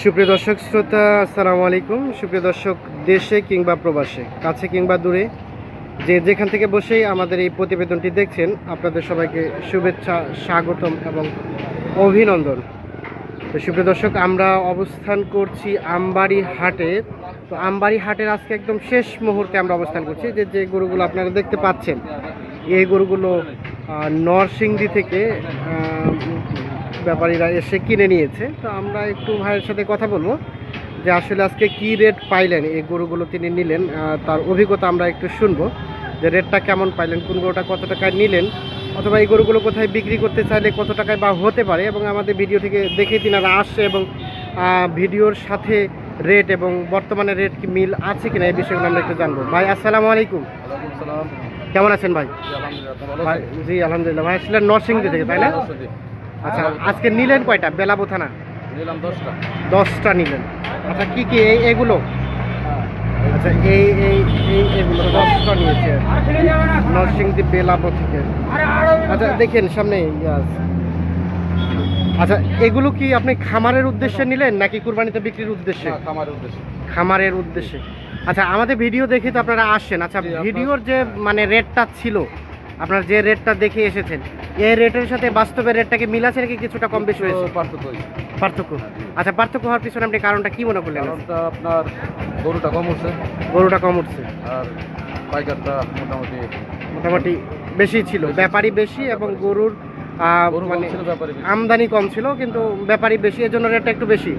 সুপ্রিয় দর্শক শ্রোতা, আসসালামু আলাইকুম। সুপ্রিয় দর্শক, দেশে কিংবা প্রবাসে, কাছে কিংবা দূরে, যে যেখান থেকে বসেই আমাদের এই প্রতিবেদনটি দেখছেন, আপনাদের সবাইকে শুভেচ্ছা, স্বাগতম এবং অভিনন্দন। তো সুপ্রিয় দর্শক, আমরা অবস্থান করছি আমবাড়ি হাটে তো আমবাড়ি হাটের আজকে একদম শেষ মুহূর্তে আমরা অবস্থান করছি। যে যে গরুগুলো আপনারা দেখতে পাচ্ছেন, এই গরুগুলো নরসিংদী থেকে ব্যাপারীরা এসে কিনে নিয়েছে। তো আমরা একটু ভাইয়ের সাথে কথা বলব যে আসলে আজকে কি রেট পাইলেন? এই গরুগুলো তিনি নিলেন তার অভিজ্ঞতা আমরা একটু শুনব যে রেটটা কেমন পাইলেন কোন গরুটা কত টাকায় নিলেন অথবা এই গরুগুলো কোথায় বিক্রি করতে চাইলে কত টাকায় বা হতে পারে এবং আমাদের ভিডিও থেকে দেখে তিনারা আসছে এবং ভিডিওর সাথে রেট এবং বর্তমানে রেট কি মিল আছে কিনা এই বিষয়গুলো আমরা একটু জানব। ভাই আসসালামু আলাইকুম। কেমন আছেন ভাই? জি আলহামদুলিল্লাহ ভাই জি আলহামদুলিল্লাহ। ভাই আসলে নরসিংদী থেকে তাই না। আচ্ছা আজকে নিলেন কয়টা? বেলাবো থানা? নিলাম দশটা। দশটা নিলেন। আচ্ছা কি কি এই এগুলো? আচ্ছা এই এই এই এগুলো দশটা নিয়েছে। নরসিংদী বেলাবো থেকে। আচ্ছা দেখেন সামনে আচ্ছা এগুলো কি আপনি খামারের উদ্দেশ্যে নিলেন নাকি কুরবানিতে বিক্রির উদ্দেশ্যে? খামারের উদ্দেশ্যে। খামারের উদ্দেশ্যে। আচ্ছা আমাদের ভিডিও দেখে তো আপনারা আসছেন আচ্ছা ভিডিওর যে মানে রেটটা ছিল আপনার যে রেটটা দেখে এসেছেন এই রেটের সাথে বাস্তবের রেটটাকে মিল আছে নাকি কিছুটা কম বেশি হয়েছে? পার্থক্য পার্থক্য? আচ্ছা পার্থক্য হওয়ার পিছনে আপনি কারণটা কি মনে করলেন? কারণটা আপনার গরুটা কম উঠছে। গরুটা কম উঠছে। আর পাইকারটা মোটামুটি মোটামুটি বেশি ছিল ব্যাপারী বেশি এবং গরুর মানে। আমদানি কম ছিল কিন্তু ব্যাপারী বেশি এর জন্য রেটটা একটু বেশি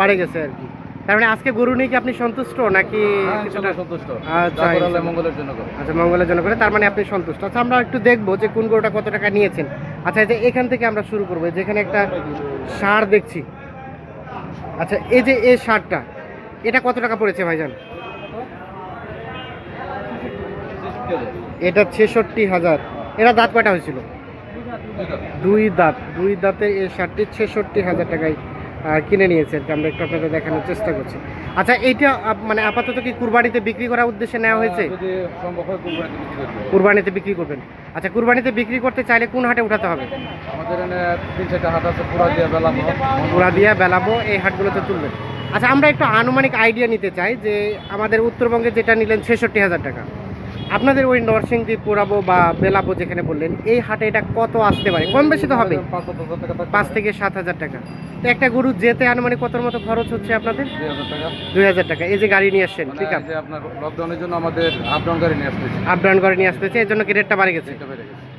বাড়ে গেছে আর কি। তার মানে আজকে গরু নিয়ে কি আপনি সন্তুষ্ট নাকি হ্যাঁ, কিছুটা সন্তুষ্ট। আচ্ছা, মঙ্গলের জন্য করে। আচ্ছা মঙ্গলের জন্য করে। তার মানে আপনি সন্তুষ্ট। আচ্ছা আমরা একটু দেখব যে কোন গরুটা কত টাকা নিয়েছেন। আচ্ছা এই যে এখান থেকে আমরা শুরু করব। যেখানে একটা সার দেখছি। আচ্ছা এই যে এই সারটা এটা কত টাকা পড়েছে ভাইজান? এটা ছেষট্টি হাজার। এটা দাঁত কয়টা হয়েছিল? দুই দাঁত। দুই দাঁতে। এই শার্টটি ছেষট্টি হাজার টাকায় কিনে নিয়েছে আর কি। আমরা একটু আপনাদের দেখানোর চেষ্টা করছি। আচ্ছা এইটা মানে আপাতত কি কুরবানিতে বিক্রি করার উদ্দেশ্যে নেওয়া হয়েছে? হ্যাঁ, হয় কুরবানিতে বিক্রি করবেন। আচ্ছা কুরবানিতে বিক্রি করতে চাইলে কোন হাটে উঠাতে হবে? আমাদের এখানে তিন চারটা হাট আছে পুরা দিয়ে বেলা পুরা দিয়া বেলাবো এই হাটগুলোতে তুলবেন। আচ্ছা আমরা একটু আনুমানিক আইডিয়া নিতে চাই যে আমাদের উত্তরবঙ্গে যেটা নিলেন ছেষট্টি হাজার টাকা। আপনাদের ওই নরসিংদী পুরাবো বা বেলাবো যেখানে বললেন এই হাটে এটা কত আসতে পারে? কম বেশি তো হবে। পাঁচ থেকে সাত হাজার টাকা। তো একটা গরু যেতে আনুমানিক কতর মতো খরচ হচ্ছে আপনাদের? দুই হাজার টাকা। এই যে গাড়ি নিয়ে আসছেন ঠিক আছে আপ আপনার লকডাউনের জন্য আমাদের আপ ডাউন গাড়ি নিয়ে আসতেছে। আপ ডাউন করে নিয়ে আসতেছে এর জন্য কি রেটটা বাড়ে গেছে?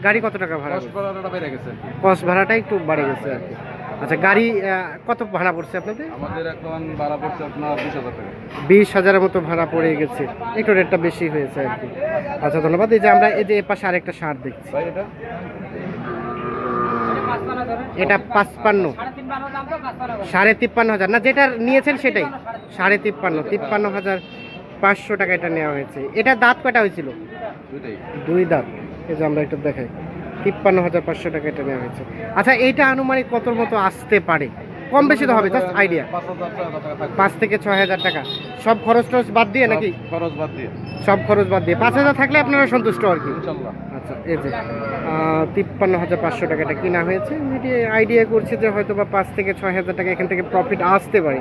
গাড়ি কত টাকা ভাড়া কষ্ট ভাড়াটা বেড়ে গেছে কস্ট ভাড়াটা একটু বাড়ে গেছে আর কি। আচ্ছা গাড়ি কত ভাড়া পড়ছে আপনাদের? আমাদের এখন ভাড়া পড়ছে আপনার বিশ হাজার টাকা। বিশ হাজারের মতো ভাড়া পড়ে গেছে। একটু রেটটা বেশি হয়েছে আর কি। আচ্ছা ধন্যবাদ। এই যে আমরা এই যে এ পাশে আরেকটা সার দেখছি। এটা? পাঁচপান্ন। সাড়ে তিপ্পান্ন হাজার। না যেটা নিয়েছেন সেটাই। সাড়ে তিপ্পান্ন তিপ্পান্ন হাজার পাঁচশো টাকা এটা নেওয়া হয়েছে। এটা দাঁত কয়টা হয়েছিল? দুই দাঁত। এই যে আমরা একটু দেখাই। তিপ্পান্ন হাজার পাঁচশো টাকা এটা নেওয়া হয়েছে। আচ্ছা এইটা আনুমানিক কতর মতো আসতে পারে? কম বেশি তো হবে জাস্ট আইডিয়া পাঁচ থেকে ছয় হাজার টাকা। সব খরচ টরচ বাদ দিয়ে নাকি? খরচ বাদ দিয়ে। সব খরচ বাদ দিয়ে। পাঁচ হাজার থাকলে আপনারা সন্তুষ্ট আর কি। আচ্ছা এই যে তিপ্পান্ন হাজার পাঁচশো টাকাটা কিনা হয়েছে। আইডিয়া করছি যে হয়তো বা পাঁচ থেকে ছয় হাজার টাকা এখান থেকে প্রফিট আসতে পারে।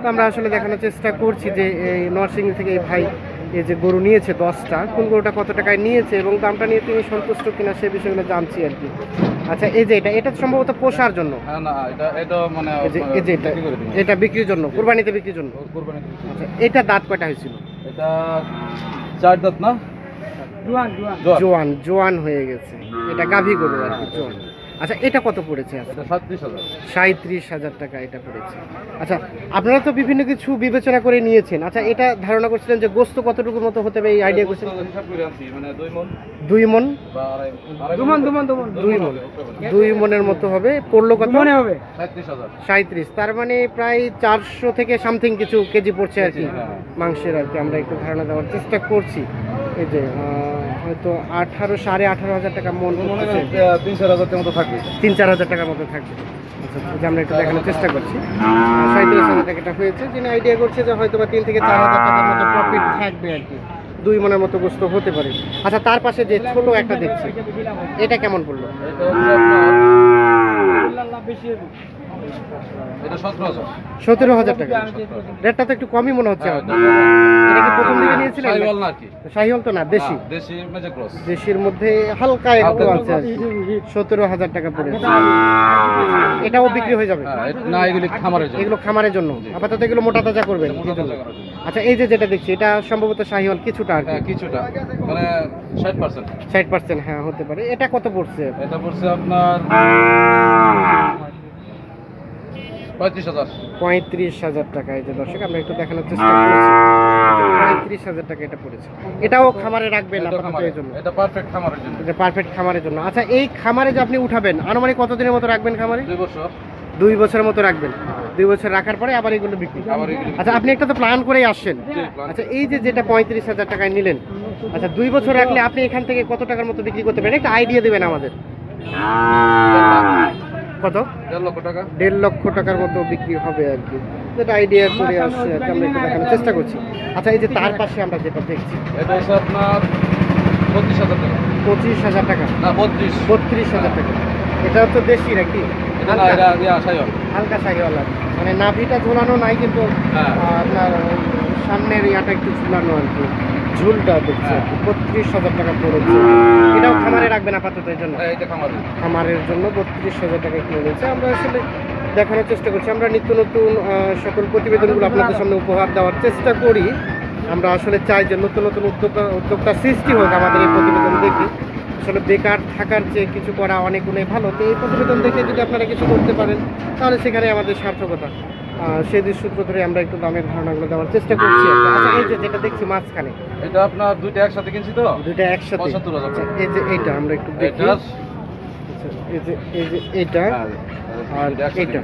তো আমরা আসলে দেখানোর চেষ্টা করছি যে এই নরসিংহ থেকে এই ভাই এই যে গরু নিয়েছে দশটা কোন গরুটা কত টাকায় নিয়েছে এবং দামটা নিয়ে তিনি সন্তুষ্ট কিনা সে বিষয়গুলো জানছি আর কি। আচ্ছা এই যে এটা এটা সম্ভবত পোষার জন্য। না এটা এটা মানে এই যে এই যে এটা বিক্রির জন্য কুরবানিতে বিক্রির জন্য। আচ্ছা এটা দাঁত কয়টা হয়েছিল? এটা চার দাঁত না? জোয়ান জোয়ান হয়ে গেছে। এটা গাভী গরু আর কি জোয়ান। আচ্ছা এটা কত পড়েছে সাঁত্রিশ হাজার। টাকা এটা পড়েছে। আচ্ছা আপনারা তো বিভিন্ন কিছু বিবেচনা করে নিয়েছেন। আচ্ছা এটা ধারণা করছিলেন যে গোস্ত কতটুকুর মতো হতে হবে এই আইডিয়া করছেন হিসাব করে আনছি মানে দুই মন দুই মন দুই মন, মন, মন। মন মনের মতো হবে। পড়ল কত? মনে হবে। সাঁত্রিশ তার মানে প্রায় চারশো থেকে সামথিং কিছু কেজি পড়ছে আর কি হ্যাঁ। মাংসের আর কি। আমরা একটু ধারণা দেওয়ার চেষ্টা করছি। এই যে আহ, হয়তো আঠারো সাড়ে আঠারো হাজার টাকা মন তিন চার হাজার মতো থাকবে। তিন চার হাজার টাকার মতো থাকবে। আচ্ছা যে আমরা একটু দেখানোর চেষ্টা করছি। সাঁত্রিশ হাজার টাকাটা হয়েছে যিনি আইডিয়া করছে যে হয়তো বা তিন থেকে চার হাজার টাকার মতো প্রফিট থাকবে আর কি। দুই মনের মতো গোস্ত হতে পারে। আচ্ছা তার পাশে যে ছোট একটা দেখছি এটা কেমন পড়ল? সতেরো হাজার। টাকা। রেটটা তো একটু কমই মনে হচ্ছে হ্যাঁ। এটা কি প্রথম দিকে নিয়েছিলেন? শাহিওল তো না দেশি? হ্যাঁ, দেশির মধ্যে হালকা একটু আছে সতেরো হাজার টাকা এটাও বিক্রি হয়ে যাবে? হ্যাঁ, না এগুলি খামারের জন্য। এগুলো খামারের জন্য। আপাতত এগুলো মোটা তাজা করবেন। আচ্ছা এই যে যেটা দেখছি এটা সম্ভবত শাহিওয়াল কিছুটা আর হ্যাঁ কিছুটা। মানে হ্যাঁ হতে পারে। এটা কত পড়ছে? এটা পড়ছে আপনার পঁয়ত্রিশ হাজার। পঁয়ত্রিশ হাজার টাকা এই যে দর্শক আমরা একটু দেখানোর চেষ্টা করছি। পঁয়ত্রিশ হাজার টাকা এটা পড়েছে। এটাও খামারে রাখবেন এই জন্য। এটা পারফেক্ট খামারের জন্য। এটা পারফেক্ট খামারের জন্য। আচ্ছা এই খামারে যে আপনি উঠাবেন আনুমানিক কতদিনের মতো রাখবেন খামারে? দুই বছর। দুই বছরের মতো রাখবেন। দুই বছর রাখার পরে আবার এগুলো বিক্রি। আবার আচ্ছা আপনি একটা তো প্ল্যান করেই আসছেন। আচ্ছা এই যে যেটা পঁয়ত্রিশ হাজার টাকায় নিলেন আচ্ছা দুই বছর রাখলে আপনি এখান থেকে কত টাকার মতো বিক্রি করতে পারেন? একটা আইডিয়া দেবেন আমাদের। কত? দেড় লক্ষ টাকা। দেড় লক্ষ টাকার মতো বিক্রি হবে আর কি। যেটা আইডিয়া করে আসছে দেখানোর চেষ্টা করছি। আচ্ছা এই যে তার পাশে আমরা যেটা দেখছি। এটা হচ্ছে আপনার বত্রিশ হাজার টাকা। পঁচিশ হাজার টাকা? না বত্রিশ। বত্রিশ হাজার টাকা। এটা তো দেশি নাকি? সাইওয়াল হালকা? শাহিওয়ালা। মানে নাভিটা ঝোলানো নাই কিন্তু হ্যাঁ। আপনার সামনের ইয়াটা একটু ঝুলানো আর কি। ঝুলটা দেখছি কি। বত্রিশ হাজার টাকা পড়েছে এটাও খামারে রাখবেন আপাতত এই জন্য? হ্যাঁ, খামারের জন্য বত্রিশ হাজার টাকা কিনে নিয়েছে আমরা আসলে দেখানোর চেষ্টা করছি। আমরা নিত্য নতুন সকল প্রতিবেদনগুলো আপনাদের সামনে উপহার দেওয়ার চেষ্টা করি। আমরা আসলে চাই যে নতুন নতুন উদ্যোক্তা উদ্যোক্তা সৃষ্টি হোক আমাদের এই প্রতিবেদন দেখে। আসলে বেকার থাকার চেয়ে কিছু করা অনেক গুণে ভালো। তো এই প্রতিবেদন দেখে যদি আপনারা কিছু করতে পারেন তাহলে সেখানে আমাদের সার্থকতা। সেই সূত্র ধরে আমরা একটু দামের ধারণাগুলো দেওয়ার চেষ্টা করছি আচ্ছা এই যে যেটা দেখছি মাঝখানে এটা আপনার দুইটা একসাথে কিনছি তো? দুইটা একসাথে। পঁচাত্তর হাজার আচ্ছা, এই যে এইটা আমরা একটু দেখি। আচ্ছা, এই যে এই যে এইটা আর এইটা।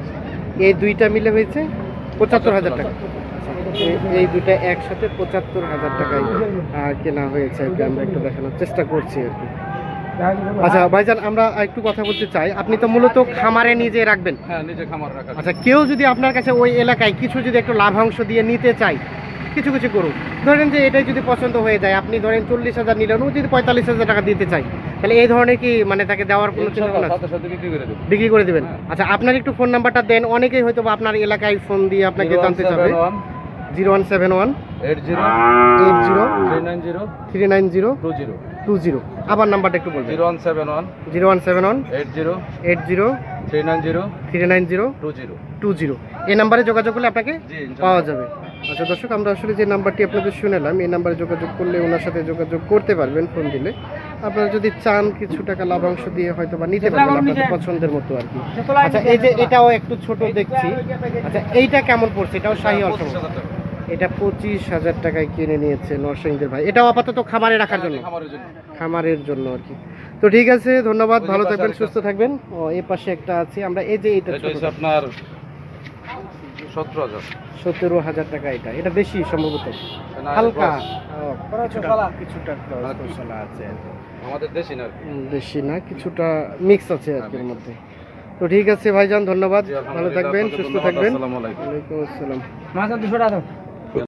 এই দুইটা মিলে হয়েছে পঁচাত্তর হাজার টাকা। এই- এই দুইটা একসাথে পঁচাত্তর হাজার টাকায় কেনা হয়েছে। আর কি আমরা একটু দেখানোর চেষ্টা করছি আর কি। আচ্ছা ভাইজান আমরা একটু কথা বলতে চাই। আপনি তো মূলত খামারে নিজে রাখবেন। হ্যাঁ নিজে খামার রাখা আচ্ছা কেউ যদি আপনার কাছে ওই এলাকায় কিছু যদি একটু লাভাংশ দিয়ে নিতে চায় কিছু কিছু করুন ধরেন যে এটাই যদি পছন্দ হয়ে যায় আপনি ধরেন চল্লিশ হাজার নিলেন ও যদি পঁয়তাল্লিশ হাজার টাকা দিতে চাই তাহলে এই ধরনের কি মানে তাকে দেওয়ার কোনো চিন্তা বিক্রি করে দিবেন। আচ্ছা আপনার একটু ফোন নাম্বারটা দেন অনেকেই হয়তো বা আপনার এলাকায় ফোন দিয়ে আপনাকে জানতে চাবে। Zero one seven one eight zero eight zero three nine zero three nine zero two zero. Two zero. আবার নাম্বারটা একটু বলবেন। Zero one seven one. Zero one seven one. Eight zero. Eight zero. Three nine zero. Three nine zero. Two zero. Two zero. এই নাম্বারে যোগাযোগ করলে আপনাকে পাওয়া যাবে। আচ্ছা দর্শক আমরা আসলে যে নাম্বারটি আপনাদের শুনেলাম এই নাম্বারে যোগাযোগ করলে ওনার সাথে যোগাযোগ করতে পারবেন ফোন দিলে। আপনারা যদি চান কিছু টাকা লাভাংশ দিয়ে হয়তো বা নিতে পারবেন আপনাদের পছন্দের মতো আর কি। আচ্ছা এই যে এটাও একটু ছোট দেখছি। আচ্ছা এইটা কেমন পড়ছে? এটাও শাহি অল্প। এটা পঁচিশ হাজার টাকায় কিনে নিয়েছে নরসিংদের ভাই। এটাও আপাতত খামারে রাখার জন্য। খামারের জন্য। আর কি। তো ঠিক আছে ধন্যবাদ ভালো থাকবেন সুস্থ থাকবেন। ও এই পাশে একটা আছে। আমরা এই যে এটা আপনার সতেরো হাজার। সতেরো হাজার টাকা এটা। এটা বেশি সম্ভবত। হালকা। কিছুটা- আছে আমাদের দেশি না না কিছুটা মিক্স আছে আর কি এর মধ্যে। তো ঠিক আছে ভাইজান ধন্যবাদ। ভালো থাকবেন সুস্থ থাকবেন। ওয়ালাইকুম আসসালাম। মাছ দুশো টাকা